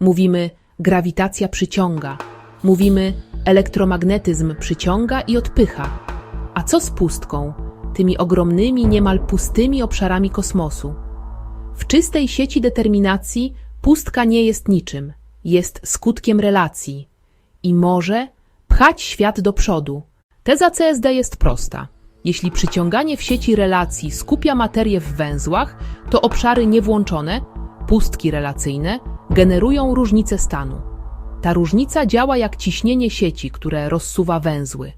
Mówimy grawitacja przyciąga. Mówimy elektromagnetyzm przyciąga i odpycha. A co z pustką, tymi ogromnymi, niemal pustymi obszarami kosmosu? W czystej sieci determinacji pustka nie jest niczym, jest skutkiem relacji i może pchać świat do przodu. Teza CSD jest prosta. Jeśli przyciąganie w sieci relacji skupia materię w węzłach, to obszary niewłączone, pustki relacyjne, generują różnicę stanu. Ta różnica działa jak ciśnienie sieci, które rozsuwa węzły.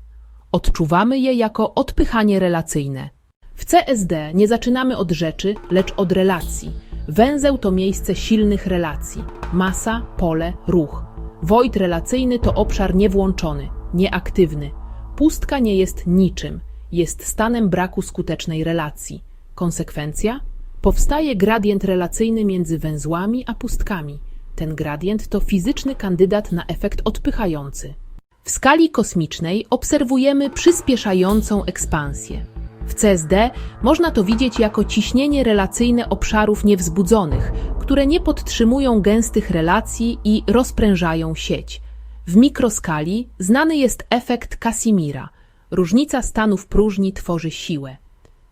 Odczuwamy je jako odpychanie relacyjne. W CSD nie zaczynamy od rzeczy, lecz od relacji. Węzeł to miejsce silnych relacji. Masa, pole, ruch. Void relacyjny to obszar niewłączony, nieaktywny. Pustka nie jest niczym, jest stanem braku skutecznej relacji. Konsekwencja? Powstaje gradient relacyjny między węzłami a pustkami. Ten gradient to fizyczny kandydat na efekt odpychający. W skali kosmicznej obserwujemy przyspieszającą ekspansję. W CSD można to widzieć jako ciśnienie relacyjne obszarów niewzbudzonych, które nie podtrzymują gęstych relacji i rozprężają sieć. W mikroskali znany jest efekt Casimira. Różnica stanów próżni tworzy siłę.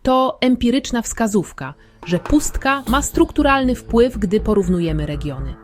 To empiryczna wskazówka, że pustka ma strukturalny wpływ, gdy porównujemy regiony.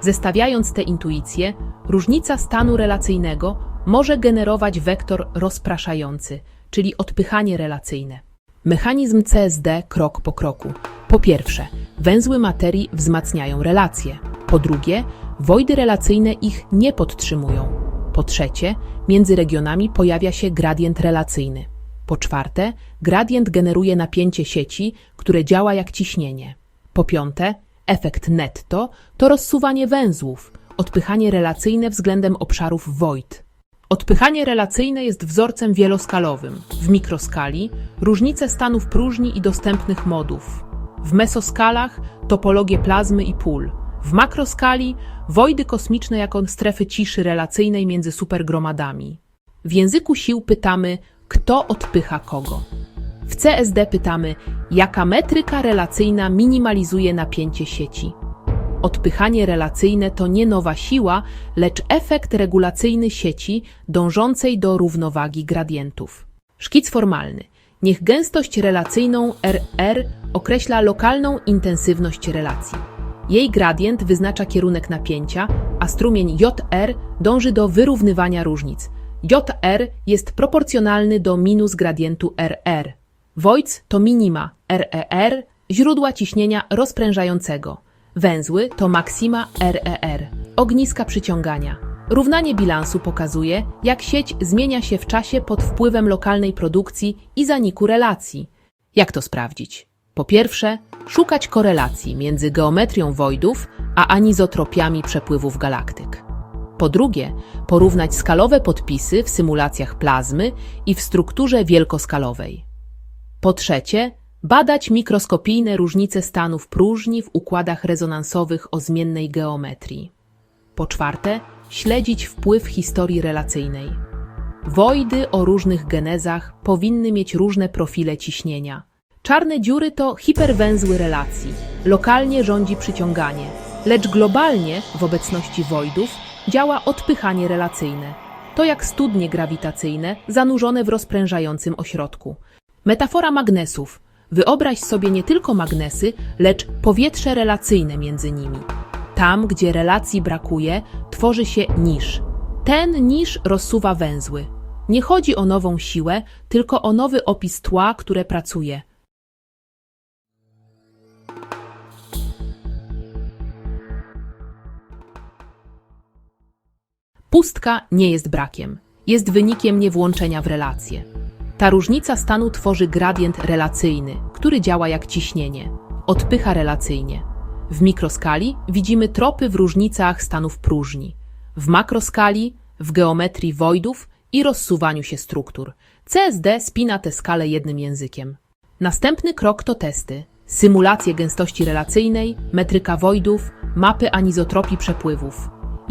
Zestawiając te intuicje, różnica stanu relacyjnego może generować wektor rozpraszający, czyli odpychanie relacyjne. Mechanizm CSD krok po kroku. Po pierwsze, węzły materii wzmacniają relacje. Po drugie, wojdy relacyjne ich nie podtrzymują. Po trzecie, między regionami pojawia się gradient relacyjny. Po czwarte, gradient generuje napięcie sieci, które działa jak ciśnienie. Po piąte, efekt netto to rozsuwanie węzłów, odpychanie relacyjne względem obszarów void. Odpychanie relacyjne jest wzorcem wieloskalowym. W mikroskali różnice stanów próżni i dostępnych modów. W mesoskalach topologie plazmy i pól. W makroskali wojdy kosmiczne jako strefy ciszy relacyjnej między supergromadami. W języku sił pytamy, kto odpycha kogo. W CSD pytamy, jaka metryka relacyjna minimalizuje napięcie sieci. Odpychanie relacyjne to nie nowa siła, lecz efekt regulacyjny sieci dążącej do równowagi gradientów. Szkic formalny. Niech gęstość relacyjną RR określa lokalną intensywność relacji. Jej gradient wyznacza kierunek napięcia, a strumień JR dąży do wyrównywania różnic. JR jest proporcjonalny do minus gradientu RR. Voids to minima RER, źródła ciśnienia rozprężającego. Węzły to maksima RER, ogniska przyciągania. Równanie bilansu pokazuje, jak sieć zmienia się w czasie pod wpływem lokalnej produkcji i zaniku relacji. Jak to sprawdzić? Po pierwsze, szukać korelacji między geometrią wojdów a anizotropiami przepływów galaktyk. Po drugie, porównać skalowe podpisy w symulacjach plazmy i w strukturze wielkoskalowej. Po trzecie, badać mikroskopijne różnice stanów próżni w układach rezonansowych o zmiennej geometrii. Po czwarte, śledzić wpływ historii relacyjnej. Wojdy o różnych genezach powinny mieć różne profile ciśnienia. Czarne dziury to hiperwęzły relacji. Lokalnie rządzi przyciąganie, lecz globalnie w obecności wojdów działa odpychanie relacyjne. To jak studnie grawitacyjne zanurzone w rozprężającym ośrodku. Metafora magnesów. Wyobraź sobie nie tylko magnesy, lecz powietrze relacyjne między nimi. Tam, gdzie relacji brakuje, tworzy się nisz. Ten nisz rozsuwa węzły. Nie chodzi o nową siłę, tylko o nowy opis tła, które pracuje. Pustka nie jest brakiem, jest wynikiem niewłączenia w relacje. Ta różnica stanu tworzy gradient relacyjny, który działa jak ciśnienie, odpycha relacyjnie. W mikroskali widzimy tropy w różnicach stanów próżni, w makroskali w geometrii wojdów i rozsuwaniu się struktur. CSD spina tę skalę jednym językiem. Następny krok to testy, symulacje gęstości relacyjnej, metryka wojdów, mapy anizotropii przepływów.